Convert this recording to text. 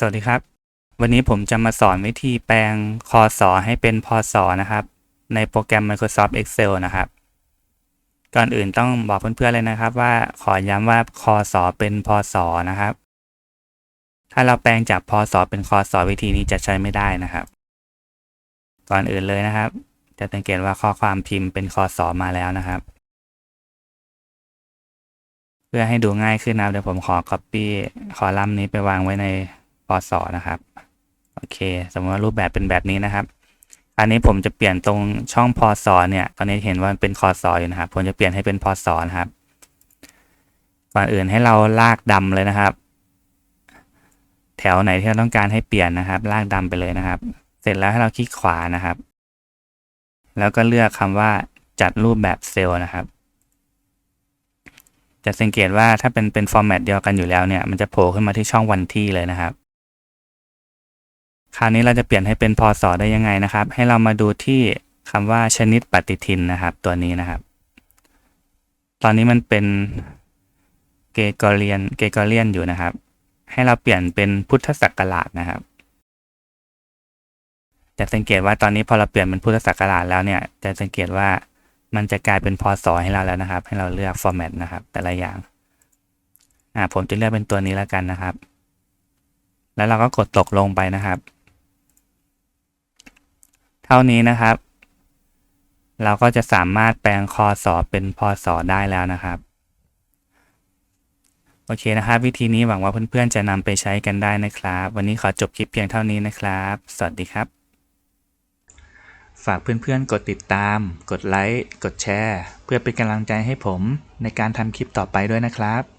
สวัสดีครับ วันนี้ผมจะมาสอนวิธีแปลงคอสอให้เป็นพศนะครับ ในโปรแกรม Microsoft Excel นะครับ ก่อนอื่นต้องบอกเพื่อนๆเลยนะครับ ว่าขอย้ำว่าคอสอเป็นพศนะครับ ถ้าเราแปลงจากพศเป็นคอสอวิธีนี้จะใช้ไม่ได้นะครับ ก่อนอื่นเลยนะครับ จะสังเกตว่าข้อความพิมพ์เป็นคอสอมาแล้วนะครับ เพื่อให้ดูง่ายขึ้นนะเดี๋ยวผมขอ copy คอลัมน์นี้ไปวางไว้ใน พศนะครับโอเค สมมติว่ารูปแบบเป็นแบบนี้นะครับ อันนี้ผมจะเปลี่ยนตรงช่องพศเนี่ย ตอนนี้เห็นว่ามันเป็นคอสออยู่นะครับ ผมจะเปลี่ยนให้เป็นพศนะครับ ก่อนอื่นให้เราลากดำเลยนะครับ แถวไหนที่เราต้องการให้เปลี่ยนนะครับ ลากดำไปเลยนะครับ เสร็จแล้วให้เราคลิกขวานะครับ แล้วก็เลือกคำว่าจัดรูปแบบเซลล์นะครับจะสังเกตว่าถ้าเป็นเป็นฟอร์แมตเดียวกันอยู่แล้วเนี่ย มันจะโผล่ขึ้นมาที่ช่องวันที่เลยนะครับ คราวนี้เราจะเปลี่ยนให้เป็นพศได้ยังไงนะครับ ให้เรามาดูที่คำว่าชนิดปฏิทินนะครับ ตัวนี้นะครับ ตอนนี้มันเป็นเกกอเรียนเกกอเรียนอยู่นะครับ ให้เราเปลี่ยนเป็นพุทธศักราชนะครับจะสังเกตว่าตอนนี้พอเราเปลี่ยนเป็นพุทธศักราชแล้วเนี่ย จะสังเกตว่ามันจะกลายเป็นพศให้เราแล้วนะครับ ให้เราเลือกฟอร์แมตนะครับ แต่ละอย่างอ่าผมจะเลือกเป็นตัวนี้แล้วกันนะครับ แล้วเราก็กดตกลงไปนะครับ เท่านี้นะครับ เราก็จะสามารถแปลงคอสอเป็นพศได้แล้วนะครับ โอเคนะครับ วิธีนี้หวังว่าเพื่อนๆจะนำไปใช้กันได้นะครับ วันนี้ขอจบคลิปเพียงเท่านี้นะครับ สวัสดีครับ ฝากเพื่อนๆ กดติดตาม กดไลค์ กดแชร์ เพื่อเป็นกำลังใจให้ผมในการทำคลิปต่อไปด้วยนะครับ